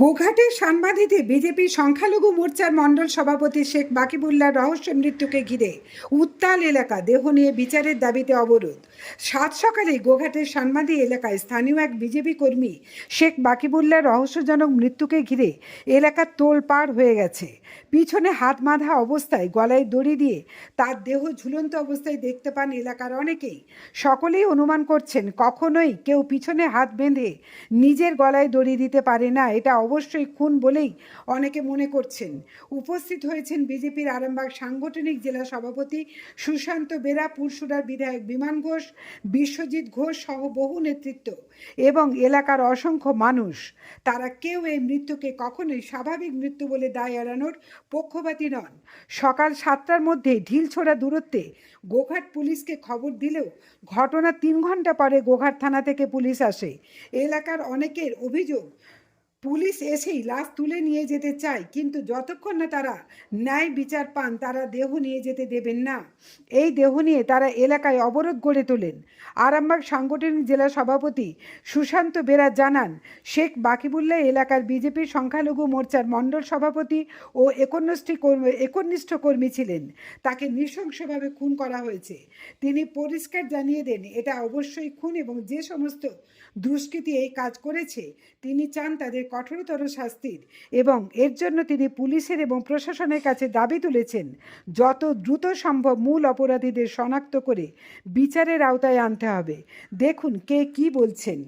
গোঘাটের সাংবাদিতে BJP সংখ্যালঘু মোর্চার মণ্ডল সভাপতি শেখ বাকিবুল্লার রহস্য মৃত্যুকে ঘিরে উত্তাল এলাকা, দেহ নিয়ে বিচারের দাবিতে অবরোধ। সাত সকালে গোঘাটের সাংবাদিক এলাকায় স্থানীয় এক বিজেপি কর্মী শেখ বাকিবুল্লার রহস্যজনক মৃত্যুকে ঘিরে এলাকার তোলপাড় হয়ে গেছে। পিছনে হাত বাঁধা অবস্থায় গলায় দড়ি দিয়ে তার দেহ ঝুলন্ত অবস্থায় দেখতে পান এলাকার অনেকেই। সকলেই অনুমান করছেন, কখনোই কেউ পিছনে হাত বেঁধে নিজের গলায় দড়ি দিতে পারে না, এটা অবশ্যই খুন বলেই অনেকে মনে করছেন। উপস্থিত হয়েছেন বিজেপির আরামবাগ সাংগঠনিক জেলা সভাপতি সুশান্ত বেরা, পুরসুরার বিধায়ক বিমান ঘোষ, বিশ্বজিৎ ঘোষ সহ বহু নেতৃত্ব এবং এলাকার অসংখ্য মানুষ। তারা কেউ এই মৃত্যুকে কখনোই স্বাভাবিক মৃত্যু বলে দায় এড়ানোর পক্ষপাতী নন। সকাল সাতটার মধ্যে ঢিলছোড়া দূরত্বে গোঘাট পুলিশকে খবর দিলেও ঘটনা তিন ঘণ্টা পরে গোঘাট থানা থেকে পুলিশ আসে। এলাকার অনেকের অভিযোগ পুলিশ এসেই লাশ তুলে নিয়ে যেতে চায়, কিন্তু যতক্ষণ না তারা ন্যায় বিচার পান, তারা দেহ নিয়ে যেতে দেবেন না। এই দেহ নিয়ে তারা এলাকায় অবরোধ গড়ে তোলেন। আরামবাগ সাংগঠনিক জেলা সভাপতি সুশান্ত বেরা জানান, শেখ বাকিবুল্লাহ এলাকার বিজেপির সংখ্যালঘু মোর্চার মণ্ডল সভাপতি ও একনিষ্ঠী কর্মী, একনিষ্ঠ কর্মী ছিলেন। তাকে নৃশংসভাবে খুন করা হয়েছে। তিনি পরিষ্কার জানিয়ে দেন, এটা অবশ্যই খুন এবং যে সমস্ত দুষ্কৃতী এই কাজ করেছে, তিনি চান তাদের কঠোরতর শাস্তির এবং এর জন্য তিনি পুলিশের এবং প্রশাসনের কাছে দাবি তুলেছেন, যত দ্রুত সম্ভব মূল অপরাধীদের শনাক্ত করে বিচারের আওতায় আনতে হবে। দেখুন কে কি বলছেন।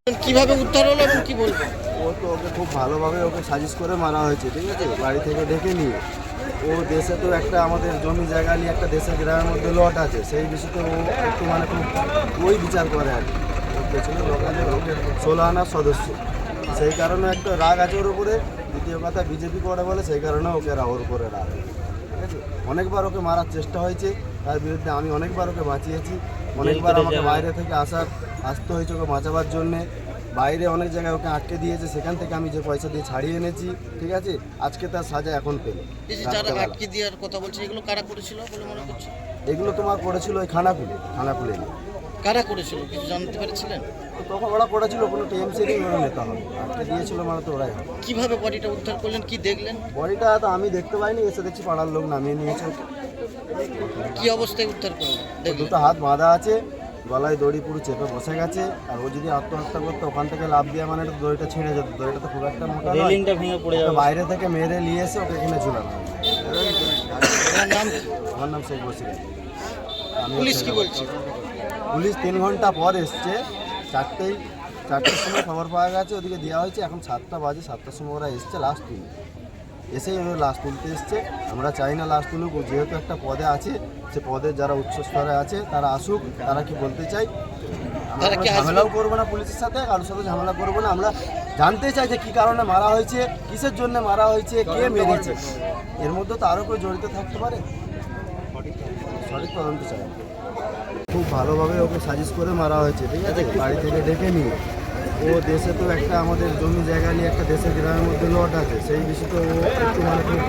একটু কীভাবে উদ্ধার হলো এবং কি বলব? ও তো ওকে খুব ভালোভাবে ওকে সাজিশ করে মারা হয়েছে ঠিক আছে? বাড়ি থেকে ডেকে নিয়ে। ও দেশে তো একটা আমাদের জমি জায়গা নিয়ে একটা দেশের গ্রামের মধ্যে লট আছে সেই বিষয়তে ও একটু মানে খুব ওই বিচার করে আর কি। ওর পেছনে লোক আছে ওকে ষোলো আনার সদস্য। সেই কারণে একটা রাগ আছে ওর উপরে দ্বিতীয় কথা বিজেপি করে বলে সেই কারণে ওকে ওর উপরে রাগ। ঠিক আছে? অনেকবার ওকে মারার চেষ্টা হয়েছে তার বিরুদ্ধে আমি অনেকবার ওকে বাঁচিয়েছি। অনেকবার আমাকে বাইরে থেকে আসার আসতে হয়েছে ওকে বাঁচাবার জন্যে। বাইরে অনেক জায়গায় ওকে আটকে দিয়েছে সেখান থেকে আমি যে পয়সা দিয়ে ছাড়িয়ে এনেছি ঠিক আছে? আজকে তার সাজা এখন পেল। যারা আটকে দেওয়ার কথা বলছে এগুলো কারা করেছিল বলে মনে করছে এগুলো তোমার করেছিল ওই খানাকুলে খানাকুলে কারা করেছিল? কিছু জানতে পেরেছিলেন? তো তখন ওরা করেছিল কোনো টিএমসি ওরা নেতা হবে। আটকে দিয়েছিল মানে তো ওরাই। কীভাবে বডিটা উদ্ধার করলেন কি দেখলেন? বডিটা তো আমি দেখতে পাইনি এসে দেখছি পাড়ার লোক নামিয়ে নিয়েছে। কি অবস্থায় উদ্ধার করলেন? দুটো হাত বাঁধা আছে গলায় দড়ি পুরো চেপে বসে গেছে আর ও যদি আত্মহত্যা করতো ওখান থেকে লাভ দিয়ে মানে দড়িটা ছিঁড়ে যেত। দড়িটা তো খুব একটা মোটা রেলিংটা ভেঙে পড়ে যাবে। বাইরে থেকে মেরে নিয়ে এসে ওকে এখানে ঝুলানো? আমার নাম শেখ বসির পুলিশ কি বলছে? পুলিশ তিন ঘণ্টা পর এসছে। চারটেই চারটের সময় খবর পাওয়া গেছে ওদিকে দেওয়া হয়েছে এখন সাতটা বাজে সাতটার সময় ওরা এসছে লাস্ট এসেই লাস্ট তুলতে এসছে। আমরা চাই না লাস্ট তুলুক যেহেতু একটা পদে আছে সে পদে যারা উচ্চ স্তরে আছে তারা আসুক তারা কি বলতে চাই আমরা কি ঝামেলাও করব না পুলিশের সাথে কারোর সাথে ঝামেলা করব না। আমরা জানতে চাই যে কী কারণে মারা হয়েছে কিসের জন্য মারা হয়েছে কে মেরেছে। এর মধ্যে তো আরও কেউ জড়িত থাকতে পারে। সঠিক তদন্ত চাই। খুব ভালোভাবে ওকে সাজিশ করে মারা হয়েছে ঠিক আছে। বাড়ি থেকে ডেকে নিয়ে। ও দেশে তো একটা আমাদের জমি জায়গা নিয়ে একটা দেশের গ্রামের মধ্যে লট আছে, সেই বিষয়তে ও একটু মানে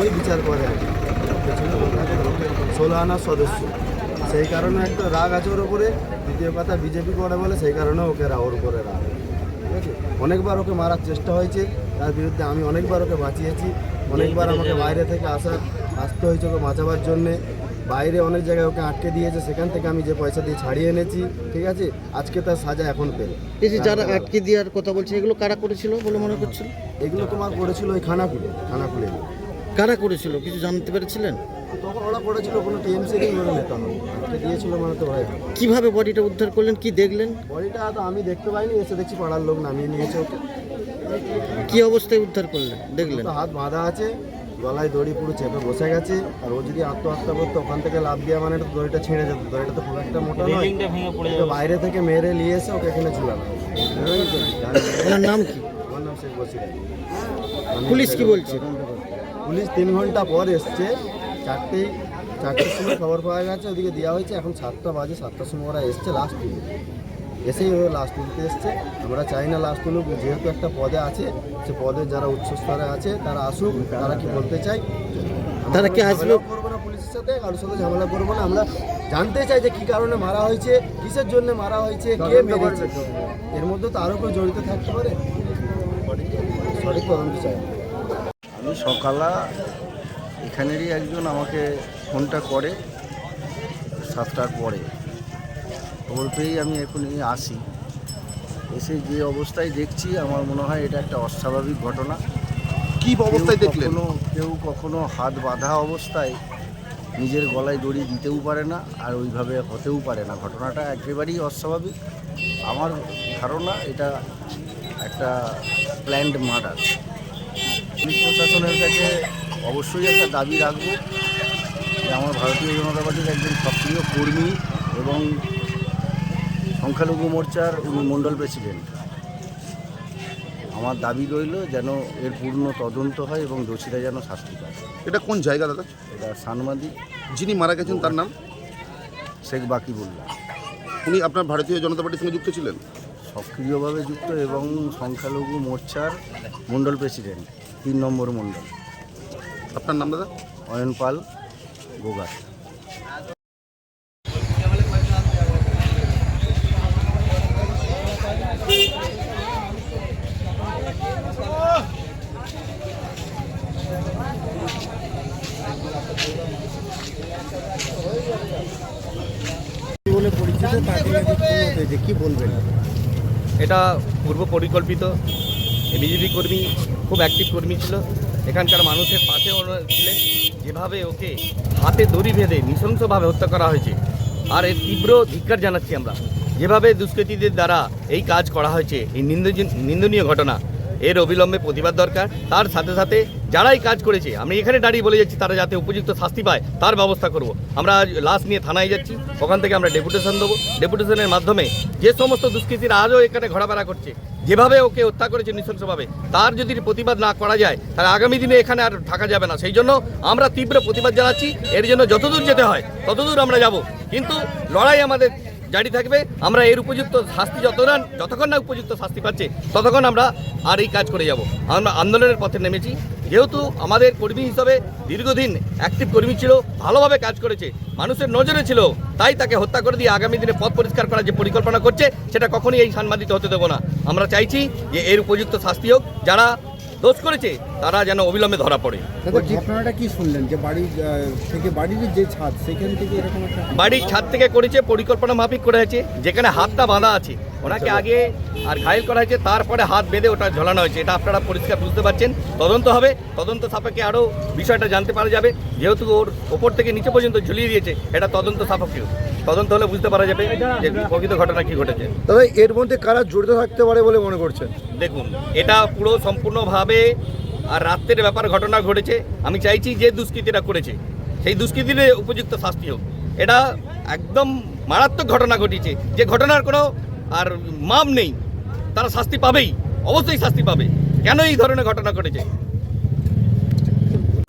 ওই বিচার করে আর কি। ষোলো আনার সদস্য। সেই কারণে একটা রাগ আছে ওর উপরে, দ্বিতীয় কথা বিজেপি করে বলে, সেই কারণে ওকে রা- ওর উপরে রাগ। ঠিক আছে? অনেকবার ওকে মারার চেষ্টা হয়েছে, তার বিরুদ্ধে আমি অনেকবার ওকে বাঁচিয়েছি। অনেকবার আমাকে বাইরে থেকে আসার আসতে হয়েছে ওকে বাঁচাবার জন্যে। বাইরে অনেক জায়গায় ওকে আটকে দিয়েছে সেখান থেকে আমি যে পয়সা দিয়ে ছাড়িয়ে এনেছি ঠিক আছে? আজকে তার সাজা এখন পেল। এই যে যারা আটকে দেওয়ার কথা বলছে এগুলো কারা করেছিল বলে মনে করছিল এগুলো তোমার করেছিল ওই খানাকুলে খানাকুলে। কারা করেছিল? কিছু জানতে পেরেছিলেন? তখন ওরা করেছিল কোনো টিএমসি কে মেরে নেতা নয় দিয়েছিল মানে তো ভাই কীভাবে বডিটা উদ্ধার করলেন কি দেখলেন? বডিটা তো আমি দেখতে পাইনি এসে দেখছি পাড়ার লোক নামিয়ে নিয়েছে ওকে। কি অবস্থায় উদ্ধার করলেন দেখলেন? হাত বাঁধা আছে গলায় দড়ি পুরো চেপে বসে গেছে আর ও যদি আত্মহত্যা করতো ওখান থেকে লাভ দেওয়া মানে তো দড়িটা ছিঁড়ে যেত। দড়িটা তো খুব একটা মোটা নয়। বাইরে থেকে মেরে নিয়ে এসে ওকে এখানে ঝুলানো ওনার নাম কি? আমার নাম শেখ বসির আলী। পুলিশ কি বলছে? পুলিশ তিন ঘণ্টা পর এসছে। চারটেই চারটের সময় খবর পাওয়া গেছে ওদিকে দেওয়া হয়েছে এখন সাতটা বাজে সাতটার সময় ওরা এসছে লাস্ট এসেই ওরা লাস্ট তুলতে এসছে। আমরা চাই না লাস্ট তুলুক যেহেতু একটা পদে আছে সে পদে যারা উচ্চ স্তরে আছে তারা আসুক তারা কি বলতে চাই তারা কি আসবে? করব না পুলিশের সাথে কারোর সাথে ঝামেলা করব না। আমরা জানতে চাই যে কী কারণে মারা হয়েছে কিসের জন্য মারা হয়েছে কে মেরেছে। এর মধ্যে তো আরও কেউ জড়িত থাকতে পারে। সঠিক তদন্ত চাই। আমি সকালা এখানেরই একজন আমাকে ফোনটা করে সাতটার পরে। খবর পেয়েই আমি এখনই আসি। এসে যে অবস্থায় দেখছি আমার মনে হয় এটা একটা অস্বাভাবিক ঘটনা। কি অবস্থায় দেখলেন? কেউ কখনো হাত বাঁধা অবস্থায় নিজের গলায় দড়ি দিতেও পারে না আর ওইভাবে হতেও পারে না। ঘটনাটা একেবারেই অস্বাভাবিক। আমার ধারণা এটা একটা প্ল্যান্ড মার্ডার পুলিশ প্রশাসনের কাছে অবশ্যই একটা দাবি রাখব যে আমার ভারতীয় জনতা পার্টির একজন সক্রিয় কর্মী এবং সংখ্যালঘু মোর্চার উনি মণ্ডল প্রেসিডেন্ট। আমার দাবি রইল যেন এর পূর্ণ তদন্ত হয় এবং দোষীরা যেন শাস্তি পায়। এটা কোন জায়গা দাদা? এটা সানমাদি। যিনি মারা গেছেন তার নাম? শেখ বাকিবুল্লাহ উনি আপনার ভারতীয় জনতা পার্টির সঙ্গে যুক্ত ছিলেন? সক্রিয়ভাবে যুক্ত এবং সংখ্যালঘু মোর্চার মণ্ডল প্রেসিডেন্ট তিন নম্বর মণ্ডল। আপনার নাম দাদা? অয়ন পাল গোগাট বলে পরিচিত তাকে নাকি খুন হয়েছে কি বলবেন। এটা পূর্ব পরিকল্পিত। বিজেপি কর্মী, খুব অ্যাক্টিভ কর্মী ছিল। এখানকার মানুষের পাশে ছিলেন। যেভাবে ওকে হাতে দড়ি বেঁধে নৃশংসভাবে হত্যা করা হয়েছে, আর এর তীব্র ধিক্কার জানাচ্ছি আমরা। যেভাবে দুষ্কৃতীদের দ্বারা এই কাজ করা হয়েছে, এই নিন্দনীয় নিন্দনীয় ঘটনা, এর অবিলম্বে প্রতিবাদ দরকার। তার সাথে সাথে যারাই কাজ করেছে, আমি এখানে দাঁড়িয়ে বলে যাচ্ছি, তারা যাতে উপযুক্ত শাস্তি পায়, তার ব্যবস্থা করব। আমরা আজ লাশ নিয়ে থানায় যাচ্ছি, ওখান থেকে আমরা ডেপুটেশন দেবো। ডেপুটেশনের মাধ্যমে যে সমস্ত দুষ্কৃতীরা আজও এখানে ঘোরাফেরা করছে, যেভাবে ওকে হত্যা করেছে নৃশংসভাবে, তার যদি প্রতিবাদ না করা যায়, তাহলে আগামী দিনে এখানে আর থাকা যাবে না। সেই জন্য আমরা তীব্র প্রতিবাদ জানাচ্ছি, এর জন্য যতদূর যেতে হয়, ততদূর আমরা যাব। কিন্তু লড়াই আমাদের জারি থাকবে। আমরা এর উপযুক্ত শাস্তি যত না যতক্ষণ না উপযুক্ত শাস্তি পাচ্ছে, ততক্ষণ আমরা আর এই কাজ করে যাব। আমরা আন্দোলনের পথে নেমেছি। যেহেতু আমাদের কর্মী হিসাবে দীর্ঘদিন অ্যাক্টিভ কর্মী ছিল, ভালোভাবে কাজ করেছে, মানুষের নজরে ছিল, তাই তাকে হত্যা করে দিয়ে আগামী দিনে পথ পরিষ্কার করার যে পরিকল্পনা করছে, সেটা কখনই এই সাংবাদিক হতে দেবো না। আমরা চাইছি যে এর উপযুক্ত শাস্তি হোক। যারা দোষ করেছে তারা যেন অবিলম্বে ধরা পড়ে। ঘটনাটা কি শুনলেন? যে বাড়ির থেকে বাড়ির যে ছাদ সেখান থেকে এরকম বাড়ির ছাদ থেকে করেছে পরিকল্পনা মাফিক করে হয়েছে যেখানে হাতটা বাঁধা আছে। ওনাকে আগে আর ঘায়ল করা হয়েছে তারপরে হাত বেঁধে ওটা ঝোলানো হয়েছে। এটা আপনারা পরিষ্কার বুঝতে পারছেন। তদন্ত হবে তদন্ত সাপেক্ষে আরও বিষয়টা জানতে পারা যাবে। যেহেতু ওর ওপর থেকে নিচে পর্যন্ত ঝুলিয়ে দিয়েছে এটা তদন্ত সাপেক্ষে তদন্ত হলে বুঝতে পারা যাবে যে প্রকৃত ঘটনা কি ঘটেছে। তবে এর মধ্যে কারা জড়িত থাকতে পারে বলে মনে করছেন? দেখুন এটা পুরো সম্পূর্ণভাবে আর রাত্রের ব্যাপার ঘটনা ঘটেছে। আমি চাইছি যে দুষ্কৃতীরা করেছে সেই দুষ্কৃতীদের উপযুক্ত শাস্তি হোক। এটা একদম মারাত্মক ঘটনা ঘটিয়েছে। যে ঘটনার কোনো আর মাপ নেই তারা শাস্তি পাবেই অবশ্যই শাস্তি পাবে। কেন এই ধরনের ঘটনা ঘটেছে?